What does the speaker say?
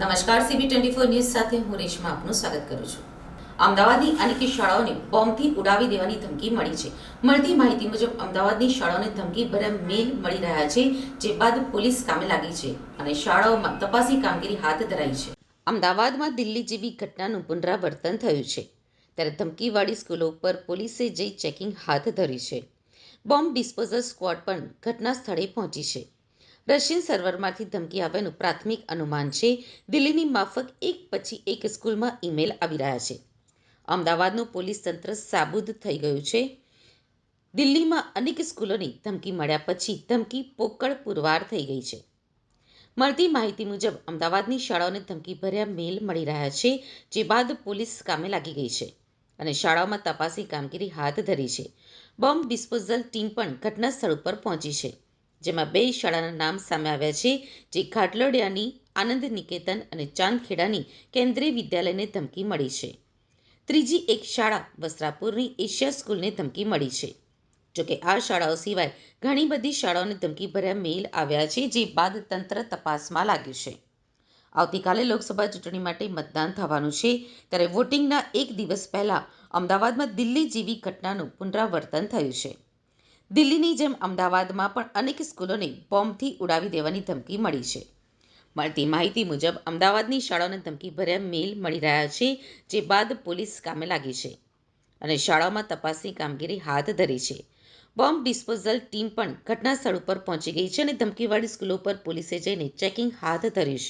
નમસ્કાર CB twenty four news સાથે હું રેશમા આપનું સ્વાગત કરું છું. અમદાવાદની અનેક શાળાઓને બોમ્બથી ઉડાવી દેવાની ધમકી મળી છે. મળતી માહિતી મુજબ, અમદાવાદની શાળાઓને ધમકી ભર્યા મેલ મળી રહ્યા છે, જે બાદ પોલીસ કામે લાગી છે અને શાળાઓમાં તપાસી કામગીરી હાથ ધરાઈ છે. અમદાવાદમાં દિલ્હી જેવી ઘટનાનું પુનરાવર્તન થયું છે. ત્યારે ધમકીવાળી સ્કૂલો ઉપર પોલીસે જઈ ચેકિંગ હાથ ધરી છે. બોમ્બ ડિસ્પોઝલ સ્ક્વોડ પણ ઘટના સ્થળે પહોંચી છે. રશિયન સર્વરમાંથી ધમકી આવ્યાનું પ્રાથમિક અનુમાન છે. દિલ્હીની માફક એક પછી એક સ્કૂલમાં ઈમેલ આવી રહ્યા છે. અમદાવાદનું પોલીસ તંત્ર સાબુદ થઈ ગયું છે. દિલ્હીમાં અનેક સ્કૂલોની ધમકી મળ્યા પછી ધમકી પોકળ પુરવાર થઈ ગઈ છે. મળતી માહિતી મુજબ, અમદાવાદની શાળાઓને ધમકી ભર્યા મેલ મળી રહ્યા છે, જે બાદ પોલીસ કામે લાગી ગઈ છે અને શાળાઓમાં તપાસની કામગીરી હાથ ધરી છે. બોમ્બ ડિસ્પોઝલ ટીમ પણ ઘટના સ્થળ ઉપર પહોંચી છે. જેમાં બે શાળાના નામ સામે આવ્યા છે, જે ઘાટલોડિયાની આનંદ નિકેતન અને ચાંદખેડાની કેન્દ્રીય વિદ્યાલયને ધમકી મળી છે. ત્રીજી એક શાળા વસ્ત્રાપુરની એશિયા સ્કૂલને ધમકી મળી છે. જોકે આ શાળાઓ સિવાય ઘણી બધી શાળાઓને ધમકી ભર્યા મેલ આવ્યા છે, જે બાદ તંત્ર તપાસમાં લાગ્યું છે. આવતીકાલે લોકસભા ચૂંટણી માટે મતદાન થવાનું છે, ત્યારે વોટિંગના એક દિવસ પહેલાં અમદાવાદમાં દિલ્હી જેવી ઘટનાનું પુનરાવર્તન થયું છે. દિલ્હીની જેમ અમદાવાદમાં પણ અનેક સ્કૂલોને બોમ્બથી ઉડાવી દેવાની ધમકી મળી છે. મળતી માહિતી મુજબ, અમદાવાદની શાળાઓને ધમકી ભર્યા મેલ મળી રહ્યા છે, જે બાદ પોલીસ કામે લાગી છે અને શાળાઓમાં તપાસની કામગીરી હાથ ધરી છે. બોમ્બ ડિસ્પોઝલ ટીમ પણ ઘટના સ્થળ ઉપર પહોંચી ગઈ છે અને ધમકીવાળી સ્કૂલો પર પોલીસે જઈને ચેકિંગ હાથ ધર્યું છે.